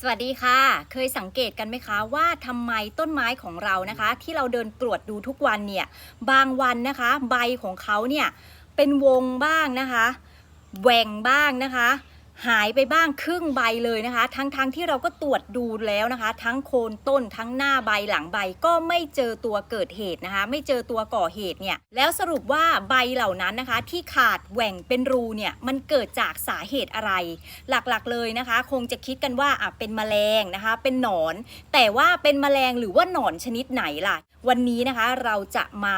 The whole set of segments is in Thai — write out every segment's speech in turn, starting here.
สวัสดีค่ะ เคยสังเกตกันไหมคะว่าทำไมต้นไม้ของเรานะคะ ที่เราเดินตรวจดูทุกวันเนี่ยบางวันนะคะ ใบของเขาเนี่ยเป็นวงบ้างนะคะแหว่งบ้างนะคะ หายไปบ้างครึ่งใบเลยนะคะ ทั้งๆทที่เราก็ตรวจดูแล้วนะคะ ทั้งโคนต้นทั้งหน้าใบหลังใบก็ไม่เจอตัวเกิดเหตุนะคะ ไม่เจอตัวก่อเหตุเนี่ยแล้วสรุปว่าใบเหล่านั้นนะคะ ที่ขาดแหว่งเป็นรูเนี่ยมันเกิดจากสาเหตุอะไร หลักๆเลยนะคะ คงจะคิดกันว่าอะเป็นแมลงนะคะ เป็นหนอน แต่ว่าเป็นแมลงหรือว่าหนอนชนิดไหนล่ะ วันนี้นะคะเราจะมา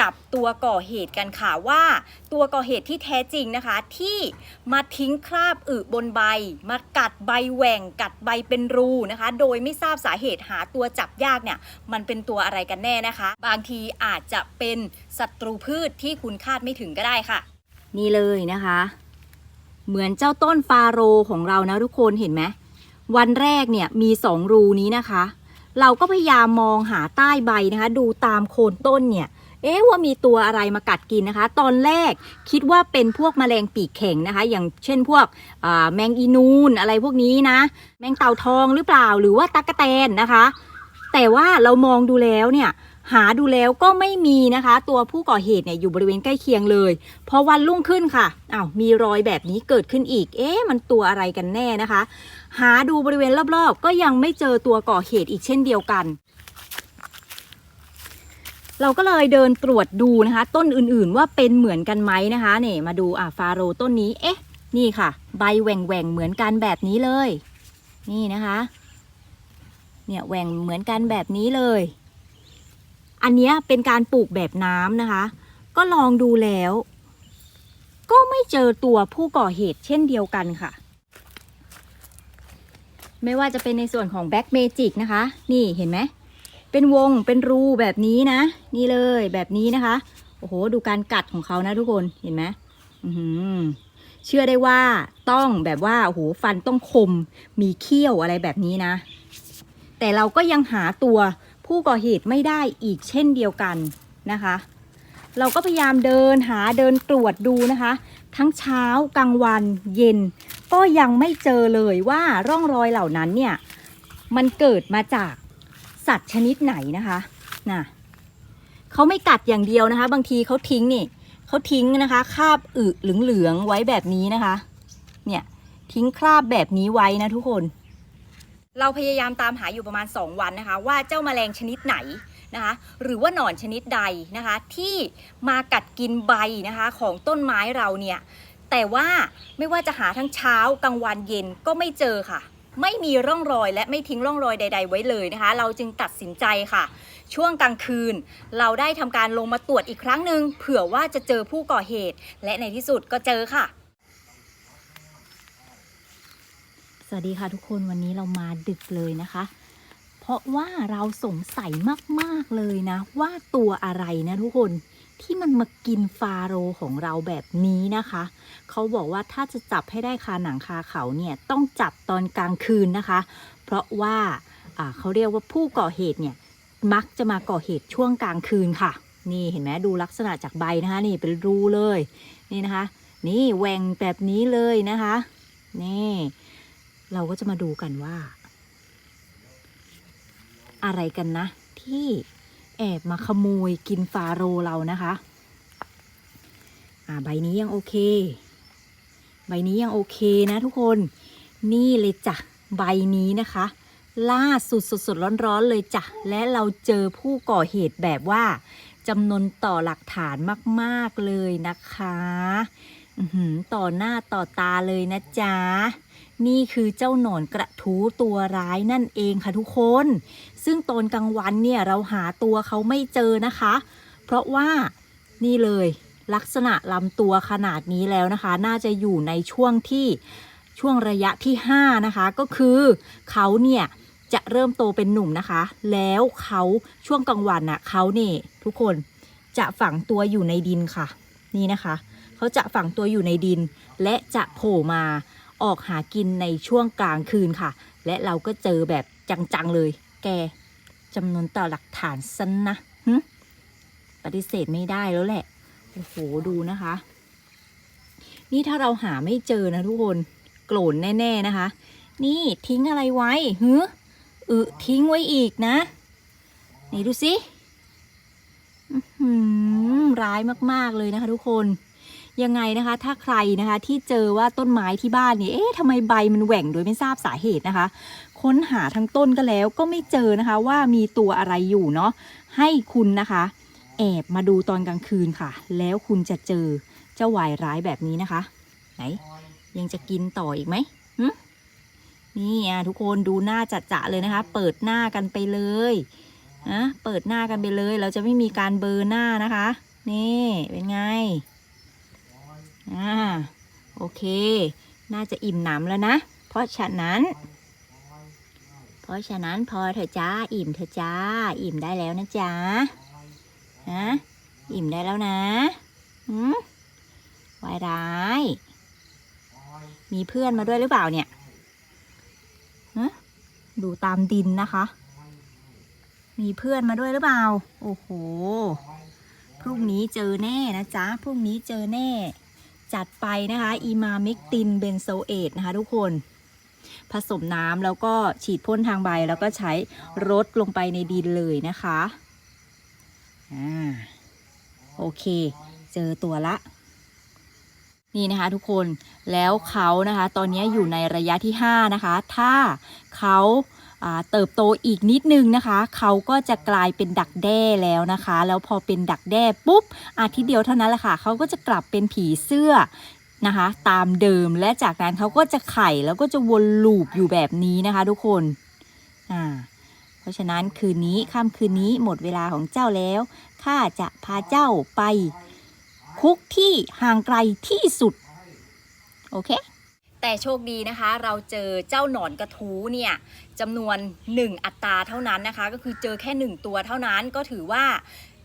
จับตัวก่อเหตุกันค่ะว่า ตัวก่อเหตุที่แท้จริงนะคะ ที่มาทิ้งคราบอึบนใบ มากัดใบแหว่งกัดใบเป็นรูนะคะ โดยไม่ทราบสาเหตุหาตัวจับยากเนี่ยมันเป็นตัวอะไรกันแน่นะคะ บางทีอาจจะเป็นศัตรูพืชที่คุณคาดไม่ถึงก็ได้ค่ะ นี่เลยนะคะ เหมือนเจ้าต้นฟาโรของเรานะทุกคนเห็นไหมวันแรกเนี่ยมีสองรูนี้นะคะ เราก็พยายามมองหาใต้ใบนะคะ ดูตามโคนต้นเนี่ย เอ๊ะว่ามีตัวอะไรมากัดกินนะคะ ตอนแรกคิดว่าเป็นพวกแมลงปีกแข็งนะคะ อย่างเช่นพวกแมงอีนูนอะไรพวกนี้นะ แมงเต่าทองหรือเปล่าหรือว่าตั๊กแตนนะคะ แต่ว่าเรามองดูแล้วเนี่ยหาดูแล้วก็ไม่มีนะคะ ตัวผู้ก่อเหตุเนี่ยอยู่บริเวณใกล้เคียงเลยพอวันรุ่งขึ้นค่ะอ้าวมีรอยแบบนี้เกิดขึ้นอีก เอ๊ะมันตัวอะไรกันแน่นะคะ หาดูบริเวณรอบๆ ก็ยังไม่เจอตัวก่อเหตุอีกเช่นเดียวกัน เราก็เลยเดินตรวจดูนะคะ ต้นอื่นๆว่าเป็นเหมือนกันไหมนะคะเนี่ยมาดูอะฟาโรต้นนี้เอ๊ะ นี่ค่ะ ใบแหว่งแหว่งเหมือนกันแบบนี้เลย นี่นะคะ เนี่ยแหว่งเหมือนกันแบบนี้เลย อันนี้เป็นการปลูกแบบน้ำนะคะ ก็ลองดูแล้ว ก็ไม่เจอตัวผู้ก่อเหตุเช่นเดียวกันค่ะไม่ว่าจะเป็นในส่วนของแบ็กเมจิกนะคะ นี่เห็นไหม เป็นวงเป็นรูแบบนี้นะ นี่เลยแบบนี้นะคะ โอ้โห ดูการกัดของเขานะทุกคนเห็นไหมเชื่อได้ว่าต้องแบบว่าโอ้โหฟันต้องคมมีเขี้ยวอะไรแบบนี้นะ แต่เราก็ยังหาตัวผู้ก่อเหตุไม่ได้อีกเช่นเดียวกันนะคะ เราก็พยายามเดินหาเดินตรวจดูนะคะ ทั้งเช้ากลางวันเย็น ก็ยังไม่เจอเลยว่าร่องรอยเหล่านั้นเนี่ย มันเกิดมาจาก สัตว์ชนิดไหนนะคะน่ะเขาไม่กัดอย่างเดียวนะคะ บางทีเขาทิ้งนี่เขาทิ้งนะคะ คราบอึเหลืองๆไว้แบบนี้นะคะ เนี่ยทิ้งคราบแบบนี้ไว้นะทุกคน เราพยายามตามหาอยู่ประมาณ 2 วันนะคะ ว่าเจ้าแมลงชนิดไหนนะคะ หรือว่าหนอนชนิดใดนะคะ ที่มากัดกินใบนะคะ ของต้นไม้เราเนี่ยแต่ว่าไม่ว่าจะหาทั้งเช้ากลางวันเย็นก็ไม่เจอค่ะ ไม่มีร่องรอยและไม่ทิ้งร่องรอยใด ๆ ไว้เลยนะคะ เราจึงตัดสินใจค่ะ ช่วงกลางคืน เราได้ทำการลงมาตรวจอีกครั้งหนึ่งเผื่อว่าจะเจอผู้ก่อเหตุ และในที่สุดก็เจอค่ะ สวัสดีค่ะทุกคนวันนี้เรามาดึกเลยนะคะ เพราะว่าเราสงสัยมากๆเลยนะ ว่าตัวอะไรนะทุกคน ที่มันมากินฟาโรของเราแบบนี้นะคะ เขาบอกว่าถ้าจะจับให้ได้คาหนังคาเขาเนี่ยต้องจับตอนกลางคืนนะคะ เพราะว่าอ่าเขาเรียกว่าผู้ก่อเหตุเนี่ยมักจะมาก่อเหตุช่วงกลางคืนค่ะ นี่เห็นไหมดูลักษณะจากใบนะคะนี่เป็นรูเลยนี่นะคะ นี่แหวงแบบนี้เลยนะคะนี่เราก็จะมาดูกันว่า อะไรกันนะที่ แอบมาขโมยกินฟาโรเรานะคะ อ่าใบนี้ยังโอเค ใบนี้ยังโอเคนะทุกคน นี่เลยจ้ะใบนี้นะคะ ล่าสุดสดสดร้อนๆเลยจ้ะ และเราเจอผู้ก่อเหตุแบบว่าจำนวนต่อหลักฐานมาก ๆ เลยนะคะหือต่อหน้าต่อตาเลยนะจ๊ะ นี่คือเจ้าหนอนกระทูตัวร้ายนั่นเองค่ะทุกคน ซึ่งตอนกลางวันเนี่ยเราหาตัวเขาไม่เจอนะคะ เพราะว่านี่เลยลักษณะลำตัวขนาดนี้แล้วนะคะ น่าจะอยู่ในช่วงที่ช่วงระยะที่ 5 นะคะ ก็คือเขาเนี่ยจะเริ่มโตเป็นหนุ่มนะคะ แล้วเขาช่วงกลางวันน่ะเขาเนี่ยทุกคนจะฝังตัวอยู่ในดินค่ะ นี่นะคะ เขาจะฝังตัวอยู่ในดิน และจะโผล่มา ออกหากินในช่วงกลางคืนค่ะ และเราก็เจอแบบจัง ๆ เลย แกจำนวนต่อหลักฐานสันนะปฏิเสธไม่ได้แล้วแหละ โอ้โห ดูนะคะ นี่ถ้าเราหาไม่เจอนะทุกคน โกรธแน่ ๆนะคะ นี่ทิ้งอะไรไว้หืออึทิ้งไว้อีกนะ นี่ดูสิอื้อหือร้ายมาก ๆ เลยนะคะทุกคน ยังไงนะคะ ถ้าใครนะคะที่เจอว่าต้นไม้ที่บ้านเนี่ยเอ๊ะทำไมใบมันแหว่งโดยไม่ทราบสาเหตุนะคะ ค้นหาทั้งต้นก็แล้วก็ไม่เจอนะคะว่ามีตัวอะไรอยู่เนาะให้คุณนะคะ แอบมาดูตอนกลางคืนค่ะ แล้วคุณจะเจอเจ้าวายร้ายแบบนี้นะคะ ไหน ยังจะกินต่ออีกไหมหนี่อะทุกคนดูหน้าจัดจะเลยนะคะ เปิดหน้ากันไปเลยนะเปิดหน้ากันไปเลย เราจะไม่มีการเบอร์หน้านะคะ นี่เป็นไง อ่าโอเค น่าจะอิ่มหนำแล้วนะ เพราะฉะนั้น เพราะฉะนั้นพอเถอจ้าอิ่มเถอจ้า อิ่มได้แล้วนะจ๊ะนะอิ่มได้แล้วนะหืมวายร้าย มีเพื่อนมาด้วยหรือเปล่าเนี่ยฮะดูตามดินนะคะ มีเพื่อนมาด้วยหรือเปล่า โอ้โห พรุ่งนี้เจอแน่นะจ๊ะ พรุ่งนี้เจอแน่ จัดไปนะคะอีมาเมกตินเบนโซเอตนะคะทุกคน ผสมน้ำแล้วก็ฉีดพ่นทางใบแล้วก็ใช้รดลงไปในดินเลยนะคะอ่าโอเค เจอตัวละ นี่นะคะทุกคนแล้วเขานะคะ ตอนนี้อยู่ในระยะที่ 5 นะคะ ถ้าเขาอ่า เติบโตอีกนิดนึงนะคะ เขาก็จะกลายเป็นดักแด้แล้วนะคะ แล้วพอเป็นดักแด้ปุ๊บ อาทิตย์เดียวเท่านั้นแหละค่ะ เขาก็จะกลับเป็นผีเสื้อนะคะ ตามเดิมและจากนั้นเขาก็จะไข่แล้วก็จะวนลูปอยู่แบบนี้นะคะ ทุกคนอ่าเพราะฉะนั้นคืนนี้ค่ำคืนนี้หมดเวลาของเจ้าแล้วข้าจะพาเจ้าไปคุกที่ห่างไกลที่สุด โอเค แต่โชคดีนะคะ เราเจอเจ้าหนอนกระทูเนี่ยจำนวน 1 อัตราเท่านั้นนะคะ ก็คือเจอแค่ 1 ตัวเท่านั้นก็ถือว่า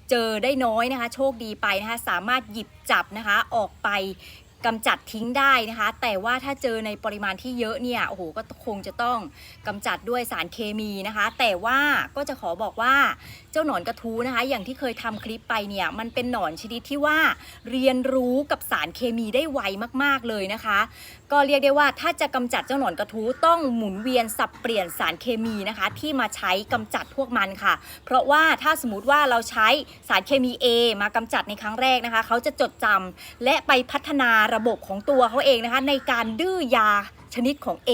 เจอได้น้อยนะคะ โชคดีไปนะคะ สามารถหยิบจับนะคะออกไป กำจัดทิ้งได้นะคะ แต่ว่าถ้าเจอในปริมาณที่เยอะเนี่ยโอ้โหก็คงจะต้องกำจัดด้วยสารเคมีนะคะ แต่ว่าก็จะขอบอกว่าเจ้าหนอนกระทูนะคะ อย่างที่เคยทำคลิปไปเนี่ยมันเป็นหนอนชนิดที่ว่าเรียนรู้กับสารเคมีได้ไวมากๆเลยนะคะ ก็เรียกได้ว่าถ้าจะกำจัดเจ้าหนอนกระทูต้องหมุนเวียนสับเปลี่ยนสารเคมีนะคะ ที่มาใช้กำจัดพวกมันค่ะ เพราะว่าถ้าสมมติว่าเราใช้สารเคมี A มากำจัดในครั้งแรกนะคะ เขาจะจดจำและไปพัฒนาระบบของตัวเขาเองนะคะ ในการดื้อยาชนิดของ A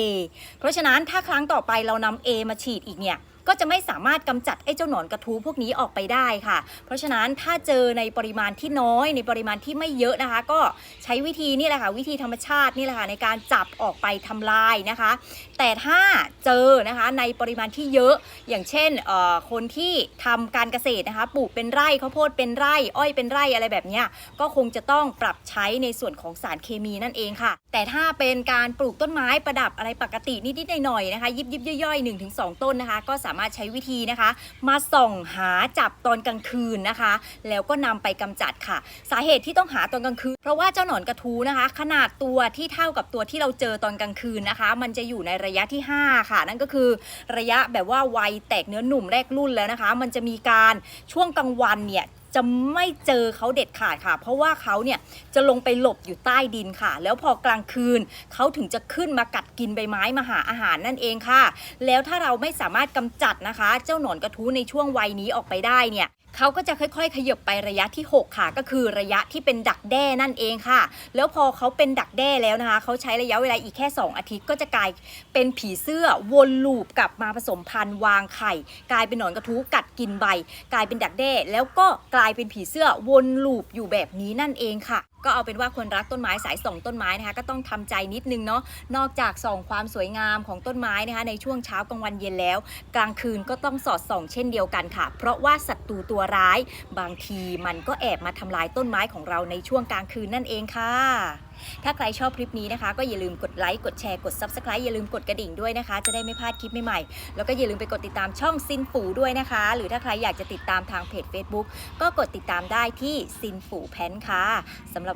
เพราะฉะนั้นถ้าครั้งต่อไปเรานำ A มาฉีดอีกเนี่ย ก็จะไม่สามารถกำจัดไอ้เจ้าหนอนกระทูพวกนี้ออกไปได้ค่ะ เพราะฉะนั้นถ้าเจอในปริมาณที่น้อย ในปริมาณที่ไม่เยอะนะคะ ก็ใช้วิธีนี่แหละค่ะวิธีธรรมชาตินี่แหละค่ะในการจับออกไปทำลายนะคะ แต่ถ้าเจอนะคะในปริมาณที่เยอะอย่างเช่นเอ่อคนที่ทำการเกษตรนะคะปลูกเป็นไร่ข้าวโพดเป็นไร่ อ้อยเป็นไร่อะไรแบบนี้ก็คงจะต้องปรับใช้ในส่วนของสารเคมีนั่นเองค่ะ แต่ถ้าเป็นการปลูกต้นไม้ประดับอะไรปกตินิดๆหน่อยๆนะคะ ยิบยิบๆย่อยๆ1-2 ต้นนะคะ ก็สามารถใช้วิธีนะคะ มาส่องหาจับตอนกลางคืนนะคะ แล้วก็นำไปกำจัดค่ะ สาเหตุที่ต้องหาตอนกลางคืน เพราะว่าเจ้าหนอนกระทูนะคะ ขนาดตัวที่เท่ากับตัวที่เราเจอตอนกลางคืนนะคะ มันจะอยู่ในระยะที่ 5 ค่ะ นั่นก็คือระยะแบบว่าวัยแตกเนื้อหนุ่มแรกรุ่นแล้วนะคะ มันจะมีการช่วงกลางวันเนี่ย จะไม่เจอเขาเด็ดขาดค่ะ เพราะว่าเขาเนี่ยจะลงไปหลบอยู่ใต้ดินค่ะ แล้วพอกลางคืนเขาถึงจะขึ้นมากัดกินใบไม้มาหาอาหารนั่นเองค่ะ แล้วถ้าเราไม่สามารถกำจัดนะคะ เจ้าหนอนกระทู้ในช่วงวัยนี้ออกไปได้เนี่ย เขาก็จะค่อย ๆ ขยับไประยะที่ 6 ค่ะ ก็คือระยะที่เป็นดักแด้นั่นเองค่ะ แล้วพอเขาเป็นดักแด้แล้วนะคะเขาใช้ระยะเวลาอีกแค่ 2 อาทิตย์ก็จะกลายเป็นผีเสื้อวนลูปกลับมาผสมพันธุ์วางไข่ กลายเป็นหนอนกระทู้กัดกินใบ กลายเป็นดักแด้แล้วก็กลายเป็นผีเสื้อวนลูปอยู่แบบนี้นั่นเองค่ะ ก็เอาเป็นว่าคนรักต้นไม้สายส่องต้นไม้นะคะก็ต้องทำใจนิดนึงเนาะนอกจากส่องความสวยงามของต้นไม้นะคะในช่วงเช้ากลางวันเย็นแล้ว กลางคืนก็ต้องสอดส่อง เช่นเดียวกันค่ะ เพราะว่าศัตรูตัวร้าย บางทีมันก็แอบมาทำลายต้นไม้ของเราในช่วงกลางคืนนั่นเองค่ะถ้าใครชอบคลิปนี้นะคะ ก็อย่าลืมกดไลค์กดแชร์กด Subscribe อย่าลืมกดกระดิ่งด้วยนะคะ จะได้ไม่พลาดคลิปใหม่ๆ แล้วก็อย่าลืมไปกดติดตามช่องซินฝูด้วยนะคะ หรือถ้าใครอยากจะติดตามทางเพจ Facebook ก็กดติดตามได้ที่ซินฝูแพนค่ะสำหรับ